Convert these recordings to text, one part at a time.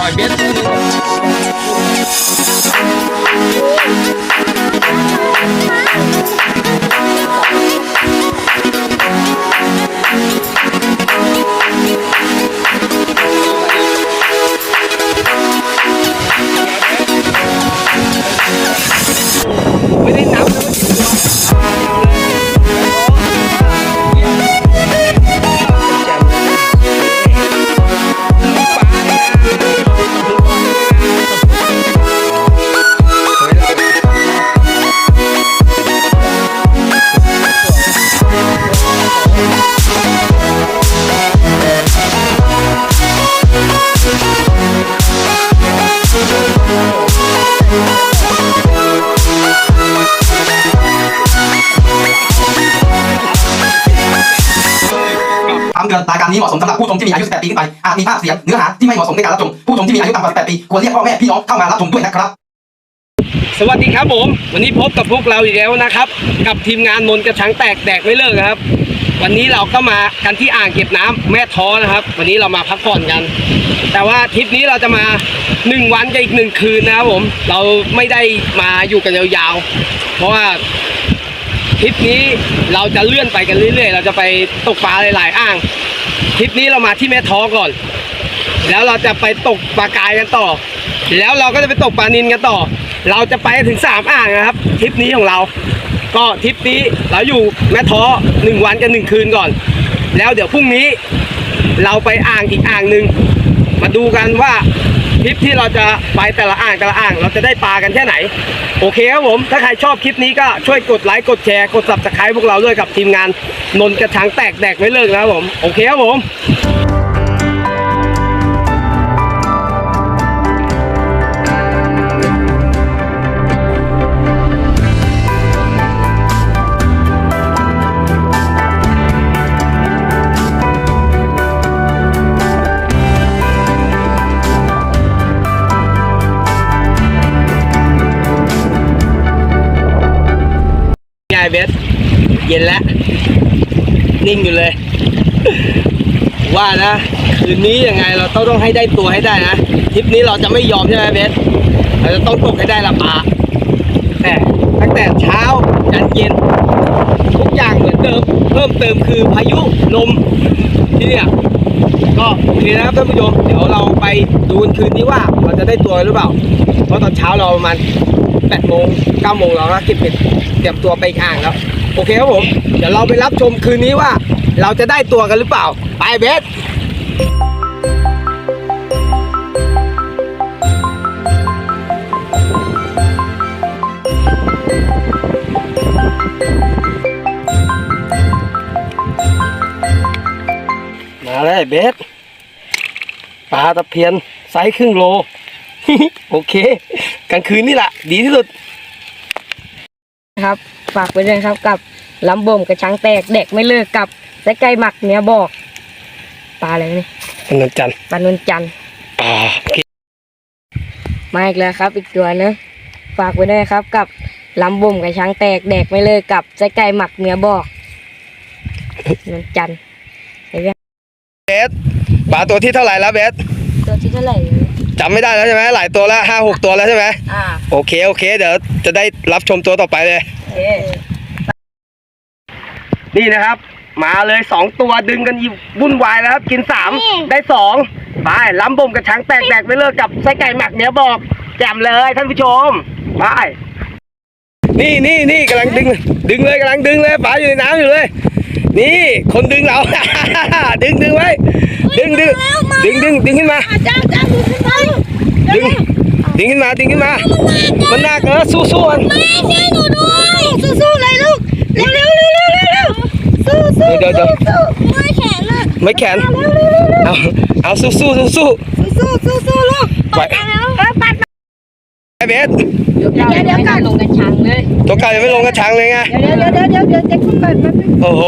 ปล่ ไปอาจมีภาพเสียงเนื้อหาที่ไม่เหมาะสมในการรับชมผู้ชมที่มีอายุต่ำกว่า18ปีควรเรียกพ่อแม่พี่น้องเข้ามารับชมด้วยนะครับ สวัสดีครับผม วันนี้พบกับพวกเราอีกแล้วนะครับ กับทีมงานนนกระชังแตกแดกไม่เลิกนะครับ วันนี้เราก็มากันที่อ่างเก็บน้ำแม่ท้อนะครับ วันนี้เรามาพักผ่อนกัน แต่ว่าทริปนี้เราจะมาหนึ่งวันกับอีกหนึ่งคืนนะครับผม เราไม่ได้มาอยู่กันยาวๆ เพราะว่า ทริปนี้เราจะเลื่อนไปกันเรื่อยๆ เราจะไปตกปลาหลายๆ อ่าง ทริปนี้เรามาที่แม่ท้อก่อน แล้วเราจะไปตกปลากายกันต่อ แล้วเราก็จะไปตกปลานินกันต่อ เราจะไปถึงสามอ่างนะครับทริปนี้ของเรา ก็ทริปนี้เราอยู่แม่ท้อหนึ่งวันกันหนึ่งคืนก่อน แล้วเดี๋ยวพรุ่งนี้ เราไปอ่างอีกอ่างหนึ่งมาดูกันว่า ทริปที่เราจะไปแต่ละอ่างแต่ละอ่าง เราจะได้ปลากันแค่ไหน โอเคครับผม ถ้าใครชอบคลิปนี้ก็ช่วยกดไลค์กดแชร์กด subscribe พวกเราด้วยกับทีมงานนนกระชังแตกแดกไม่เลิกนะครับผม โอเคครับผม เย็นแล้วนิ่งอยู่เลย ว่านะคืนนี้ยังไงเราต้องต้องให้ได้ตัวให้ได้นะทริปนี้เราจะไม่ยอมใช่ไหมเบสเราจะต้องตกให้ได้ละปลาแต่ตั้งแต่เช้ายันเย็น ทุกอย่างเหมือนเดิม เพิ่มเติมคือพายุลมที่เนี่ยก็โอเคนะครับท่านผู้ชมเดี๋ยวเราไปดูคืนนี้ว่าเราจะได้ตัวหรือเปล่า เพราะตอนเช้าเราประมาณ8โมง9โมงเราก็เก็บเป็ดเตรียมตัวไปอ่างแล้ว อเคครับผม เดี๋ยวเราไปรับชมคืนนี้ว่า เราจะได้ตัวกันหรือเปล่า ไปเบสมาเลยเบสปลาตะเพียนไซส์ครึ่งโล โอเคกลางคืนนี่แหละดีที่สุด ครับ ฝากไปด้วยครับกับ ลำบ่มกระชังแตกเด็กไม่เลิกกับไส้ไก่หมักเนี้ยบอกปลาอะไรนี่เป็นวันจันทร์ปลานนจันทร์อ่าโอเคมาอีกแล้วครับ อีกตัวนึงฝากไปด้วยครับ กับลำบ่มกระชังแตกเด็กไม่เลิกกับไส้ไก่หมักเนี้ยบอกนนจันทร์เห็นไหมเบสปลาตัวที่เท่าไหร่แล้วเบสตัวที่เท่าไหร่จำไม่ได้แล้วใช่ไหมหลายตัวแล้วห้าหกตัวแล้วใช่ไหมอ่าโอเคโอเค เดี๋ยวจะได้รับชมตัวต่อไปเลยเอ๊ะ นี่นะครับ มาเลยสองตัวดึงกันอีวุ่นวายแล้วครับ กินสามได้สองไปล้ำบ่มกับช้างแตกแดกไม่เลิกกับไส้ไก่หมักเนี้ยบอกแจ่มเลยท่านผู้ชมไปนี่นี่นี่กำลังดึง ดึงเลยกำลังดึงเลยปลาอยู่ในน้ำอยู่เลย นี่คนดึงเรา ดึงดึงไว้ดึงดึงดึงดึงดึงขึ้นมาจ้าจ้าดูขึ้นไปดึงดึงขึ้นมาดึงขึ้นมา มันหนักเออสู้สู้มันช่วยหนูด้วยสู้ๆเลยลูกเร็วเร็วเร็วเร็วเร็ว สู้สู้เดี๋ยวเดี๋ยว สู้ไม่แขนอะไม่แขนเอา เอาสู้สู้สู้สู้สู้สู้สู้ลูกไปเออปัดไอเบสเดี๋ยวเดี๋ยวเดี๋ยวก่อนลงกันชังเลยตัวเก่ายังไม่ลงกระชังเลยไง เดี๋ยวเดี๋ยวเดี๋ยวเดี๋ยวเดี๋ยวเจ๊คุณเปิดแป๊บนึงโอ้โห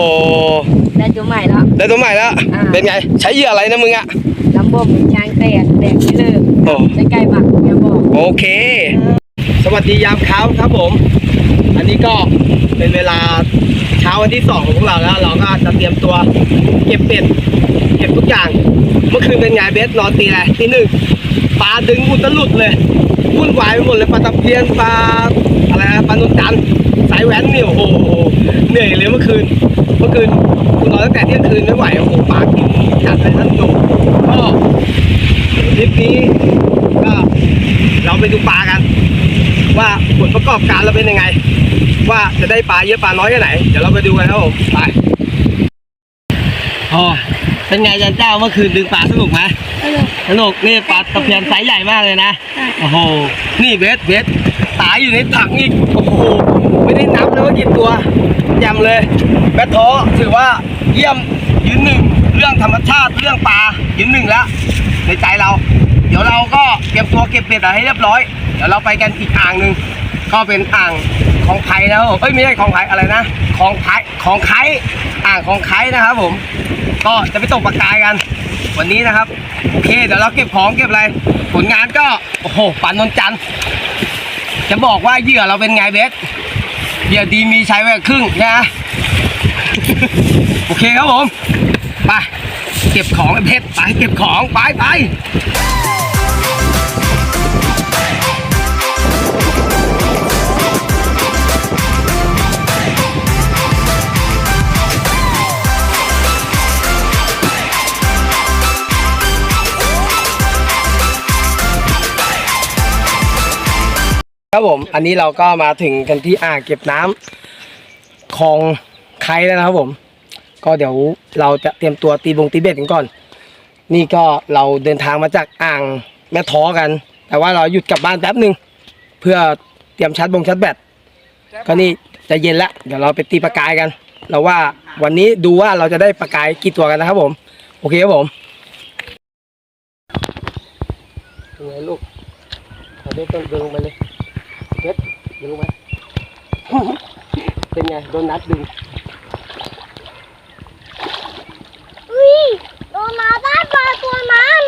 ได้ตัวใหม่แล้ว ได้ตัวใหม่แล้ว อ่า เป็นไง ใช้เหยื่ออะไรนะมึงอะลำบ่มช้างแตกแตกไม่เลิกโอ้ ใกล้ๆหมักอย่าบอกโอเค สวัสดียามเช้าครับผม อันนี้ก็เป็นเวลาเช้าวันที่สองของพวกเราแล้ว เราก็จะเตรียมตัวเก็บเป็ดเก็บทุกอย่าง เมื่อคืนเป็นไงเบสนอนตีอะไรตีหนึ่งปลาดึงอุตลุดเลยวุ่นวายไปหมดเลยปลาตะเพียนปลาอะไรนะปลานุนจันสายแว้นเนี่ยโอ้โหเหนื่อยเลยเมื่อคืน เมื่อคืนคุณนอนตั้งแต่เที่ยงคืนไม่ไหวโอ้โหปลากินจัดเลยท่านผู้ชมก็ทริปนี้ก็เราไปดูปลากัน ว่าผลประกอบการเราเป็นยังไง ว่าจะได้ปลาเยอะปลาน้อยแค่ไหน เดี๋ยวเราไปดูกันครับผมไปอ๋อเป็นไงจันเจ้าเมื่อคืนดึงปลาสนุกไหมสนุกนี่ปลาตะเพียนไซส์ใหญ่มากเลยนะโอ้โหนี่เบสเบสตายอยู่ในถังอีกโอ้โหไม่ได้นับเลยว่ากี่ตัวแยำเลยแบทท้อถือว่าเยี่ยมยืนหนึ่งเรื่องธรรมชาติเรื่องปลายืนหนึ่งแล้วในใจเรา เดี๋ยวเราก็เตรียมตัวเก็บเบ็ดอะไรให้เรียบร้อยเดี๋ยวเราไปกันอีกอ่างหนึ่งก็เป็นอ่างของไผ่นะครับผมเอ้ยไม่ใช่ของไผ่อะไรนะของไผ่ของไข่อ่างของไข่นะครับผม ก็จะไปตกปลากายกัน วันนี้นะครับโอเคเดี๋ยวเราเก็บของเก็บอะไรผลงานก็โอ้โหปันนนจันจะบอกว่าเหยื่อเราเป็นไงเบสเหยื่อดีมีใช้ไว้ครึ่งนะโอเคครับผมไปเก็บของไอ้เพชรไปเก็บของไปไป ครับผมอันนี้เราก็มาถึงกันที่อ่างเก็บน้ำคลองไคร้แล้วนะครับผม ก็เดี๋ยวเราจะเตรียมตัวตีบงตีเบ็ดกันก่อน นี่ก็เราเดินทางมาจากอ่างแม่ท้อกัน แต่ว่าเราหยุดกลับบ้านแป๊บหนึ่งเพื่อเตรียมชาร์จบงชาร์จแบตก็นี่จะเย็นละเดี๋ยวเราไปตีปลากายกัน เราว่าวันนี้ดูว่าเราจะได้ปลากายกี่ตัวกันนะครับผม โอเคครับผมเป็นไงลูกเอาเด็กต้องเดินลงไปเลย ด็กเดินลงไปเป็นไง โดนนัดดึงอุ้ยโดนมาได้ปลาตัวนั้น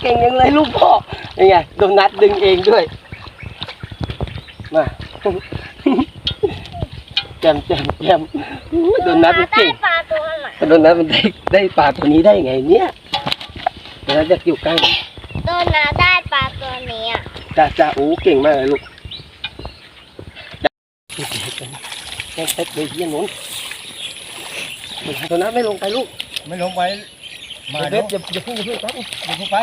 เก่งยังเลยลูกพ่อเป็นไง โดนนัดดึงเองด้วย มาแจมแจมแจมอุ๊ยโดนนัดมันได้เก่งปลาตัวไหนโดนนัดมันได้ได้ปลาตัวนี้ได้ไงเนี่ยโดนนัดจะอยู่ใกล้โดนนะได้ปลาตัวนี้อะจ้าจ้าโอ้เก่งมากเลยลูก แค่เต็เลยที่นู้นโดนนัดไม่ลงไปลูก ไม่ลงไป มาเดี๋เดี๋ยยวอย่าอย่าเพุ่งอย่าพุ่งครับเดี๋ยวกูไป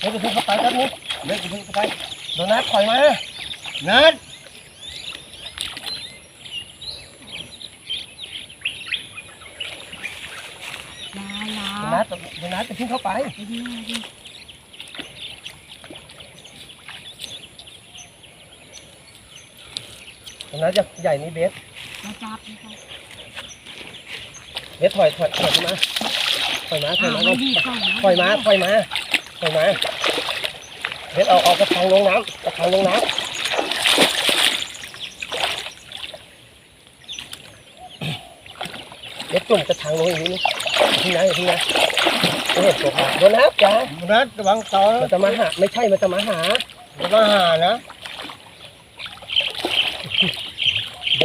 อย่าเพุ่งเข้าไปครับนี่เดี๋ยวกูเพิ่งเข้าไปโดนนัดถอยมานัดโดนนัดโดนนัดจะพุ่งเข้าไป โดนนัดจะใหญ่นี่เบสเบสถอยถอยถอยมาถอยมาถอยมาก่อนถอยมาถอยมาถอยมาเบสเอาเอากระชังลงน้ำกระชังลงน้ำเด็กกลุ่มกระชังลงอย่างนี้นี่ที่ไหนที่ไหนไม่เห็นตัวปลาโดนนะครับจ้านัดระวังต่อมันจะมาหา ไม่ใช่มันจะมาหาระวังหานะ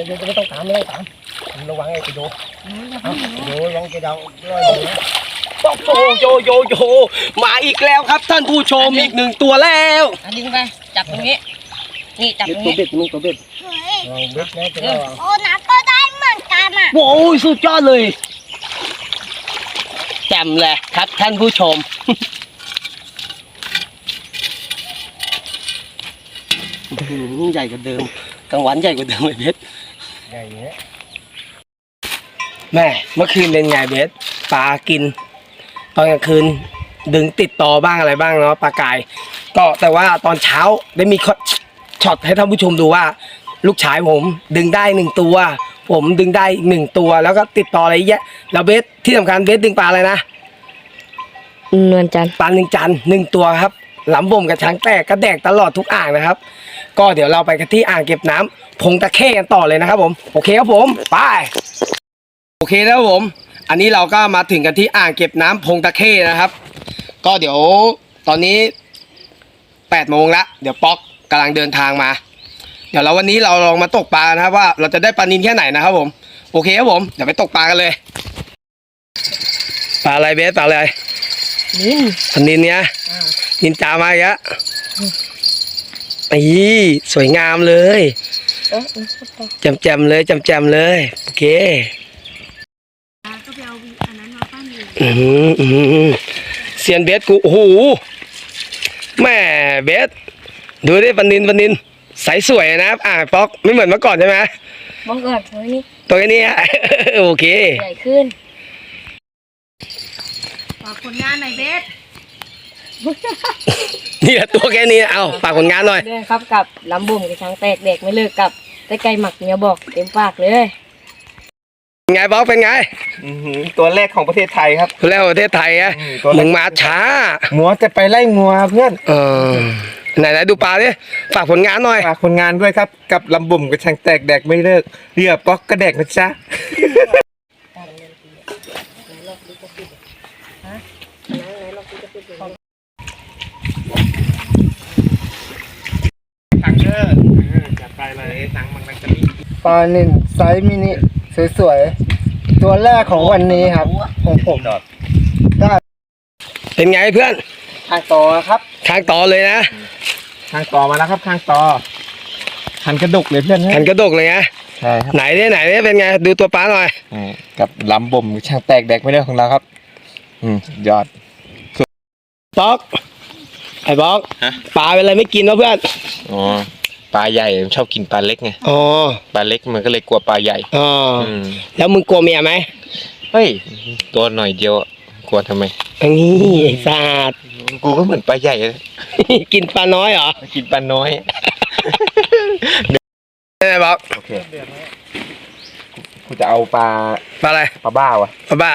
เดี๋ยวเดี๋ยวไม่ต้องตามไม่ต้องตามระวังไอ้ไปดูโดนระวังกระดังลอยลงนะโอ้โหโยโยโยมาอีกแล้วครับท่านผู้ชมอีกหนึ่งตัวแล้วอะดึงไปจับตรงนี้ นี่จับเด็ดตรงตัวนี้เบ็ดมึงตัวเบ็ดเฮ้ยระวังเบ็ดนะจะระวังโอ้นะก็ได้เหมือนกันอะโว้ยสุดยอดเลยแจ่มเลยครับท่านผู้ชมอื้อหือใหญ่กว่าเดิมกลางวันใหญ่กว่าเดิมเลยเพชร ใหญ่เนี้ยแม่เมื่อคืนเป็นไงเบสปลากิน ตอนกลางคืน ดึงติดต่อบ้างอะไรบ้างเนาะปลากาย ก็แต่ว่าตอนเช้าได้มีช็อตให้ท่านผู้ชมดูว่า ลูกชายผมดึงได้หนึ่งตัว ผมดึงได้อีกหนึ่งตัว แล้วก็ติดต่ออะไรเยอะแล้วเบสที่สำคัญเบสดึงปลาอะไรนะนวลจันทร์ปลาหนึ่งจันหนึ่งตัวครับหลำบ่มกับช้างแตกก็แดกตลอดทุกอ่างนะครับ ก็เดี๋ยวเราไปกันที่อ่างเก็บน้ำ พงตะเข้กันต่อเลยนะครับผมโอเคครับผมไปโอเคนะครับผม อันนี้เราก็มาถึงกันที่อ่างเก็บน้ำพงตะเข้นะครับ ก็เดี๋ยวตอนนี้แปดโมงละเดี๋ยวป๊อกกำลังเดินทางมา เดี๋ยวเราวันนี้เราลองมาตกปลานะครับว่าเราจะได้ปลานินแค่ไหนนะครับผมโอเคครับผมเดี๋ยวไปตกปลากันเลยปลาอะไรเบสปลาอะไรนินปลานินเนี้ยนินจามาอีกแล้วอีสวยงามเลยเอ๊ะแจมแจมๆเลยแจมแจมๆเลยโอเคอือหืออือหือเซียนเบสกูโอ้โหแม่เบสดูดิปันนินปันนินใสสวยนะครับ อ่าป๊อกไม่เหมือนเมื่อก่อนใช่ไหมมองก่อนตัวนี้ตัวนี้อะโอเคใหญ่ขึ้นฝากผลงานหน่อยเบส นี่แหละตัวแค่นี้เอาฝากผลงานหน่อยด้วยครับกับลำบุ่มกับช้างแตกแดกไม่เลิกกับตะไก่หมักเมียบอกเต็มปากเลยเป็นไงป๊อกเป็นไงอื้อหือตัวแรกของประเทศไทยครับแล้วประเทศไทยอะอืมตัวแรก มึงมาช้า งัวจะไปไล่งัวเพื่อนเออไหนไหนดูปลาดิฝากผลงานหน่อย ฝากคนงานด้วยครับ กับลำบุ่มกับช่างแตกแดกไม่เลิกเรียบป๊อกก็แดกนะจ๊ะ ถังเกอร์จัดไปเลยถังมันจะมีปลานินไซส์มินิสวยๆ ตัวแรกของวันนี้ครับ ของผมเป็นไงเพื่อนทางต่อครับทางต่อเลยนะทางต่อมาแล้วครับทางต่อหันกระดกเลยเพื่อนหันกระดกเลยนะใช่ครับไหนเนี่ยไหนเนี่ยเป็นไงดูตัวปลาหน่อยอืมกับลำบ่มช่างแตกแดกไม่เลิกของเราครับ อืมยอดป๊อก ไอ้ป๊อกฮะ ปลาเป็นอะไรไม่กินวะเพื่อนอ๋อปลาใหญ่มันชอบกินปลาเล็กไงอ๋อปลาเล็กมันก็เลยกลัวปลาใหญ่อ๋ออืมแล้วมึงกลัวเมียไหมเฮ้ยตัวหน่อยเดียวอะกลัวทำไมอันนี้ไอ้สัตว์กูก็เหมือนปลาใหญ่เลยกินปลาน้อยเหรอกินปลาน้อยไอ้ป๊อกโอเคกูจะเอาปลาปลาอะไรปลาบ้าวะปลาบ้า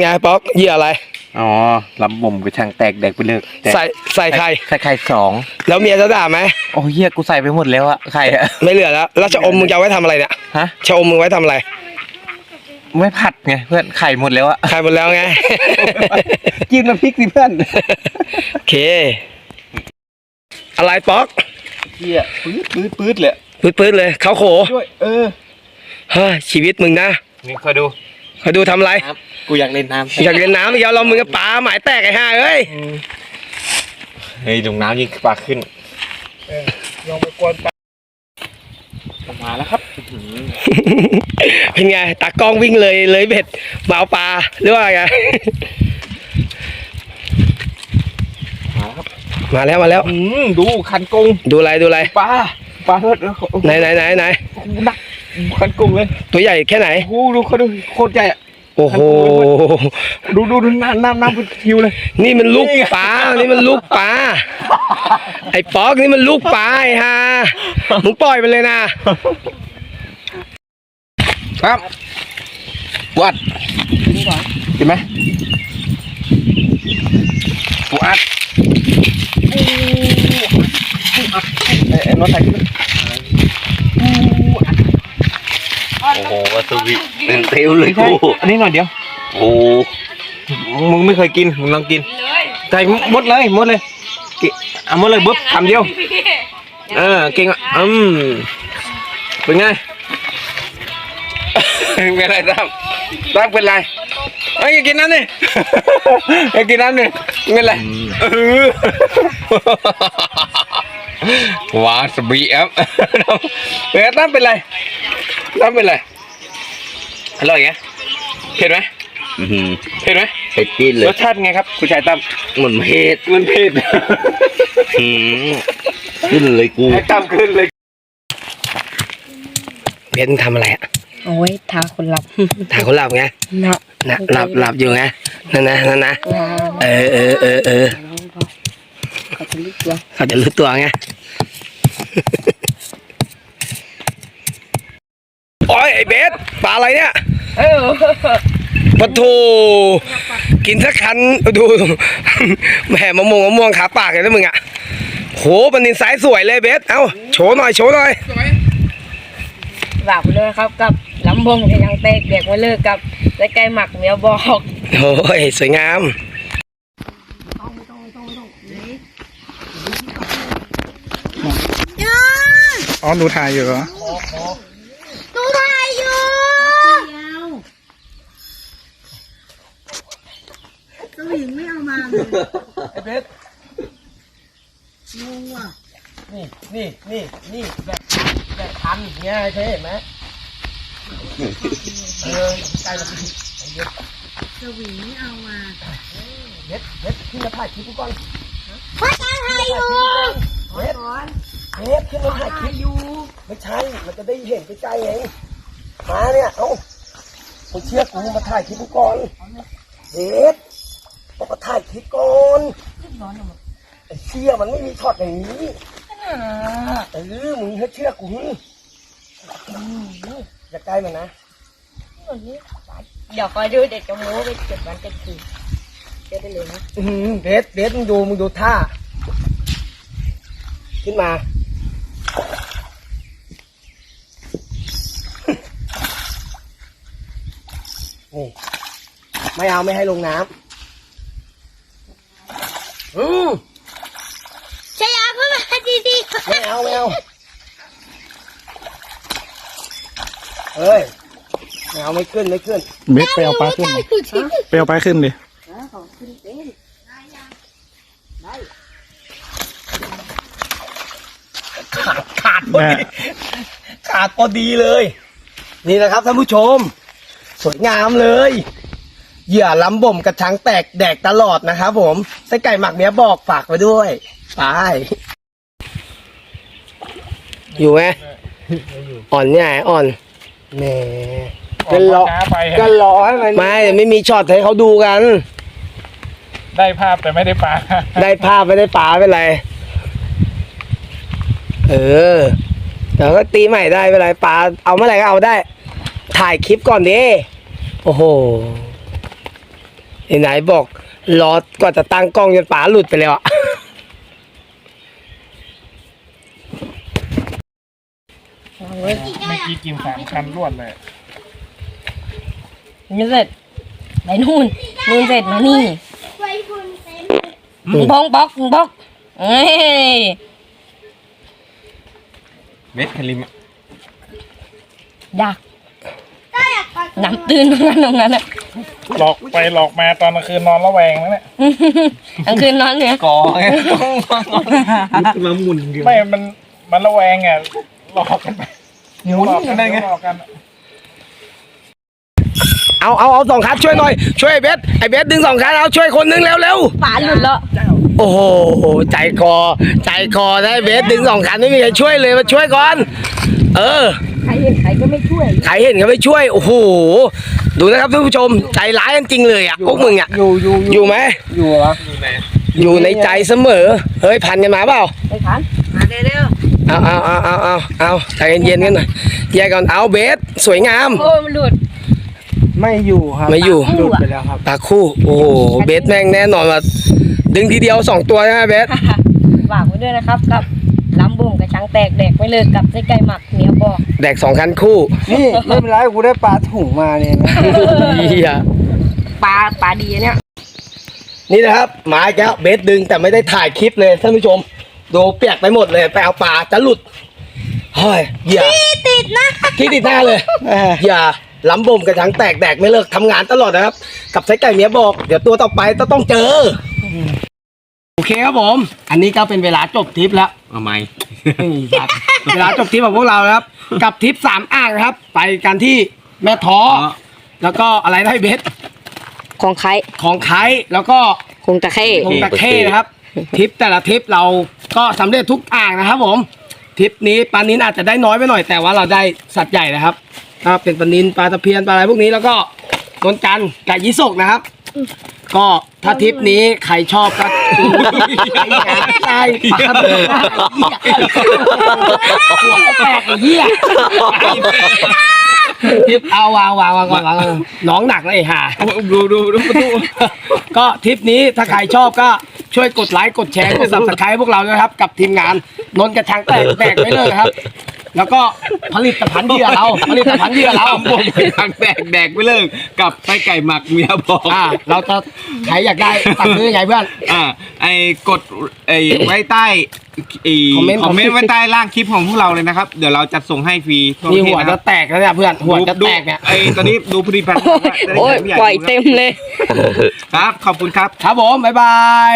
ไงป๊อกเหยื่ออะไร อ๋อลำบ่มกูช่างแตกแดกไปเลิกแต่ใส่ใส่ไข่ใส่ไข่สองแล้วเมียจะด่าไหมโอ้เฮียกูใส่ไปหมดแล้วอะไข่อะไม่เหลือแล้วแล้วชะอมมึงจะเอาไว้ทำอะไรเนี่ยฮะชะอมมึงไว้ทำอะไร ไม่ผัดไงเพื่อนไข่หมดแล้วอะขายหมดแล้วไง กินน้ำพริกสิเพื่อนโอเค อะไรป๊อกเฮียปื๊ดปื๊ดปื๊ดเลยปื๊ดๆเลยเขาโขด้วยเออเฮ้ยชีวิตมึงนะนี่คอยดู เขาดูทำอะไรน้ำกูอยากเล่นน้ำอยากเล่นน้ำอีกแล้วเรามึงกับปลาหมายแตกไอ้ห่าเอ้ยเฮ้ยลงน้ำยิงปลาขึ้นลองไปกวนปลามาแล้วครับเป็นไงตากล้องวิ่งเลยเลยเบ็ดมาเอาปลาหรือว่าไงมาแล้วครับมาแล้วมาแล้วอืมดูคันกงดูอะไรดูอะไรปลาปลาเถิดเออโอ้โไหนไหนไหนไหนหนัก คันกงเลยตัวใหญ่แค่ไหน โอ้โหดูเขาดูโคตรใหญ่อะโอ้โห ดูดูดูน้ำน้ำน้ำเป็นทิวเลย นี่มันลูกปลา นี่มันลูกปลา ไอ้ป๊อกนี่มันลูกปลาไอ้ห่ามึงปล่อยไปเลยนะ ครับวัดกินไหมปูอัดเอ้ยเอ้ยน้องถ่ายคลิป โอ้โหวัตวิเป็นเตวเลยกูอันนี้หน่อยเดียว โอ้มึงไม่เคยกิน มึงลองกินใส่หมดเลยหมดเลยกิเอาหมดเลยบุ๊บคำเดียว เออเก่งอะอืมเป็นไง เป็นไรตั้มตั้มเป็นไรเอ้ยอยากกินน้ำนี่อยากกินน้ำนี่เป็นไรเออ วาสบีครับเฮ้ยตั้มเป็นไรตั้มเป็นไรอร่อยไงเผ็ดไหมเผ็ดไหมเผ็ดจี๊ดเลรยสชาติไงครับ คุณชายตั้มมันเผ็ดมันเผ็ดหืมขึ้นเลยกู ให้ตั้มขึ้นเลยเบนทำอะไรอะเอาไว้ทาคนหลับถ่ายคนหลับไงนะนะหลับหลับอยู่ไงนั่นนะนั่นนะงานเออเออเออเออ เขาจะลุกตัวเขาจะรู้ตัวไงโอ้ยไอ้เบสปลาอะไรเนี่ยเออปะโถกินสักคันดูแหมมะม่วงมะม่วงขาปากเลยนะมึงอะโหมันนินสายสวยเลยเบสเอ้าโชว์หน่อยโชว์หน่อยฝากไปด้วยครับกับลำบุ่มกับช้างแตกแดกไม่เลิกกับตะไก่หมักเมียบอกโอ้ยสวยงาม อ๋อหนูถ่ายอยู่เหรอตูถ่ายอยู่ สวิงไม่เอามาเลยไอ้เบสนี่นี่นี่นี่แบบแบบพันเนี่ยเคยเห็นไหมเออใกล้มาทีไอ้เบสสวิงเอามา เบสเบสขึ้นมาถ่ายคลิปกูก่อนพ่อจะให้อยู่เบส เบสขึ้นมาถ่ายคลิปอยู่ ไม่ใช่ มันจะได้เห็นใกล้ๆเองมาเนี่ยเอ้ามึงเชื่อกูมาถ่ายคลิปกูก่อนเบสต้องมาถ่ายคลิปก่อนไอ้เชี่ยมันไม่มีช็อตอย่างนี้เออมึงให้เชื่อกูอย่าใกล้มันนะเดี๋ยวคอยดูเด็กจะโม้ไปเก็บวันเก็บคืนเก็บได้เลยนะอื้อหือเบสเบสมึงดูมึงดูท่า ขึ้นมา นี่ไม่เอาไม่ให้ลงน้ำอืมชายาขึ้นมาดีไม่เอาไม่เอาเฮ้ยไม่เอาไม่ขึ้นไม่ขึ้นเบสไปเอาปลาขึ้นดิไปเอาปลาขึ้นดิแม่ขาดพอดีเลย นี่นะครับท่านผู้ชม สวยงามเลย เหยื่อล้ำบ่มกระชังแตกแดกตลอดนะครับผมไส้ไก่หมักเนี้ยบอกฝากไว้ด้วยไปอยู่ไหมอ่อนเนี่ยอ่อนแหมก็รอก็รอให้มันไม่ไม่มีช็อตให้เขาดูกัน ได้ภาพแต่ไม่ได้ปลาได้ภาพไม่ได้ปลาไม่เป็นไร เออเดี๋ยวก็ตีใหม่ได้ไม่เป็นไรปลาเอาเมื่อไหร่ก็เอาได้ ถ่ายคลิปก่อนดิโอ้โหไหนๆบอกรอก่อนจะตั้งกล้องจนปลาหลุดไปแล้วอะเมื่อกี้กินสามคันรวดเลยนี่เสร็จไปนู่นนู่นเสร็จมานี่ๆไว้คุณเต็มมึงบองบล็อกมึงบล็อกเอ้ยเม็ดคลิมอยากได้อยากไป น้ำตื้นตรงนั้นตรงนั้นอะหลอกไปหลอกมาตอนกลางคืนนอนระแวงนะเนี่ยกลางคืนนอนเนี่ยกอไงมาหมุนไม่ มัน มันระแวงอะหลอกกันไปหมุนกันได้ไงหลอกกันเอาเอาเอาสองคันช่วยหน่อย ช่วยไอ้เบสไอ้เบสดึงสองคันเอาช่วยคนนึงเร็วเร็วปลาหลุดแล้วโอ้โหใจคอ ใจคอได้เบสดึงสองคันไม่มีใครช่วยเลยมาช่วยก่อน เออใครเห็นใครก็ไม่ช่วย ใครเห็นก็ไม่ช่วย โอ้โห ดูนะครับท่านผู้ชม ใจร้ายกันจริงเลยอะพวกมึงอะ อยู่อยู่อยู่ไหม อยู่เหรออยู่ในใจเสมอ เฮ้ยพันกันมาเปล่าไปทันมาเร็วเอาเอาเอาเอาเอาเอาใจเย็นๆกันหน่อยแยกก่อนเอาเบสสวยงามๆโอ้มันหลุด ไม่อยู่ครับไม่อยู่หลุดไปแล้วครับปลาคู่ โอ้โห เบสแม่งแน่นอนว่าดึงทีเดียวสองตัวใช่ไหมเบสฝากไว้ด้วยนะครับกับ ลำบุ่มกระชังแตกแดกไม่เลิกกับไส้ไก่หมักเมียบอกแดกสองคันคู่นี่ไม่เป็นไรกูได้ปลาถุงมาเนี่ยนะเฮียปลาปลาดีเนี่ย นี่นะครับหมาอีกแล้วเบสดึงแต่ไม่ได้ถ่ายคลิปเลยท่านผู้ชม ดูเปียกไปหมดเลยไปเอาปลาจะหลุดเฮ้ยอย่าที่ติดนะที่ติดหน้าเลยอย่าล้ำบ่มกระชังแตกแดกไม่เลิกทำงานตลอดนะครับ กับไส้ไก่เมียบอก เดี๋ยวตัวต่อไปต้องต้องเจอ โอเคครับผม อันนี้ก็เป็นเวลาจบทริปแล้วเอาไหมนี่ครับเวลาจบทริปของพวกเรานะครับ กับทริปสามอ่างนะครับ ไปกันที่แม่ท้อ แล้วก็อะไรได้เบสของใครของไคร้แล้วก็คงตะเข้คงตะเข้นะครับทริปแต่ละทริปเราก็สำเร็จทุกอ่างนะครับ ผมทริปนี้ปลานินอาจจะได้น้อยไปหน่อยแต่ว่าเราได้สัตว์ใหญ่นะครับถ้าเป็นปลานินปลาตะเพียนปลาอะไรพวกนี้แล้วก็นนจันทร์ไก่ยี่สกนะครับ ก็ถ้าทริปนี้ใครชอบก็ใช่ปลาเบอร์หัวก็แตกไอ้เหี้ยทริปเอาวางวางวางก่อนวางก่อนน้องหนักเลยไอ้ห่าดูดูดูประตูก็ทริปนี้ถ้าใครชอบก็ช่วยกดไลค์กดแชร์กด subscribe พวกเราด้วยนะครับ กับทีมงานนนท์กระชังแตกแตกไม่เลิกนะครับ แล้วก็ผลิตภัณฑ์เหยื่อเรา ผลิตภัณฑ์เหยื่อเราลำบ่มกระชังแตกแดกไม่เลิกกับไส้ไก่หมักเมียบอกอ่า เราจะใครอยากได้สั่งซื้อยังไงเพื่อนอ่าไอ้กดไอ้ไว้ใต้ไอ้คอมเมนต์คอมเมนต์ไว้ใต้ล่างคลิปของพวกเราเลยนะครับ เดี๋ยวเราจะส่งให้ฟรีทั่วปนี่ระเทศหัวนะคจะรับแตกแล้วเนี่ยเพื่อนหัวจะดูแตกเนี่ยไอ้ตอนนี้ดูผลิตภัณฑ์โอ้ยจะได้ปล่อยห็นเต็มเลย ครับขอบคุณครับ ครับผมบ๊ายบาย